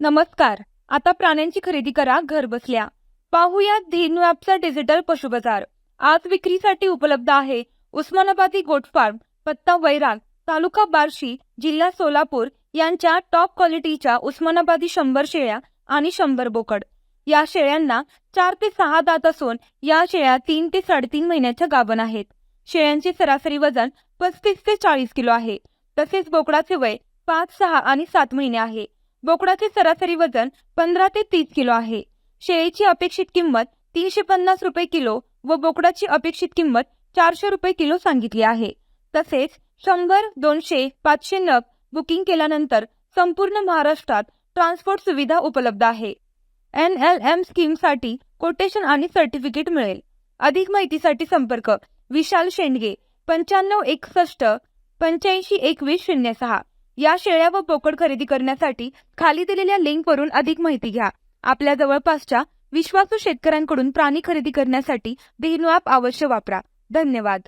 नमस्कार. आता प्राण्यांची खरेदी करा घर बसल्या. पाहूया धेनू ॲपचा डिजिटल पशु बाजार आज विक्रीसाठी उपलब्ध आहे उस्मानाबादी गोट फार्म पत्ता वैराग तालुका बार्शी जिल्हा सोलापूर यांच्या टॉप क्वालिटीच्या उस्मानाबादी शंभर शेळ्या आणि शंभर बोकड. या शेळ्यांना चार ते सहा दात असून या शेळ्या तीन ते साडेतीन महिन्याच्या गाभण आहेत. शेळ्यांचे सरासरी वजन पस्तीस ते चाळीस किलो आहे. तसेच बोकडाचे वय पाच सहा आणि सात महिने आहे. बोकडाचे सरासरी वजन पंधरा ते तीस किलो आहे. शेळीची अपेक्षित किंमत तीनशे पन्नास रुपये किलो व बोकडाची अपेक्षित किंमत चारशे रुपये किलो सांगितली आहे. तसेच शंभर दोनशे पाचशे नग बुकिंग केल्यानंतर संपूर्ण महाराष्ट्रात ट्रान्सपोर्ट सुविधा उपलब्ध आहे. एन एल एम स्कीमसाठी कोटेशन आणि सर्टिफिकेट मिळेल. अधिक माहितीसाठी संपर्क विशाल शेंडगे पंच्याण्णव एकसष्ट पंच्याऐंशी एकवीस शून्य सहा. या शेळ्या व बोकड खरेदी करण्यासाठी खाली दिलेल्या लिंकवरून अधिक माहिती घ्या. आपल्या जवळपासच्या विश्वासू शेतकऱ्यांकडून प्राणी खरेदी करण्यासाठी धेनू ॲप अवश्य वापरा. धन्यवाद.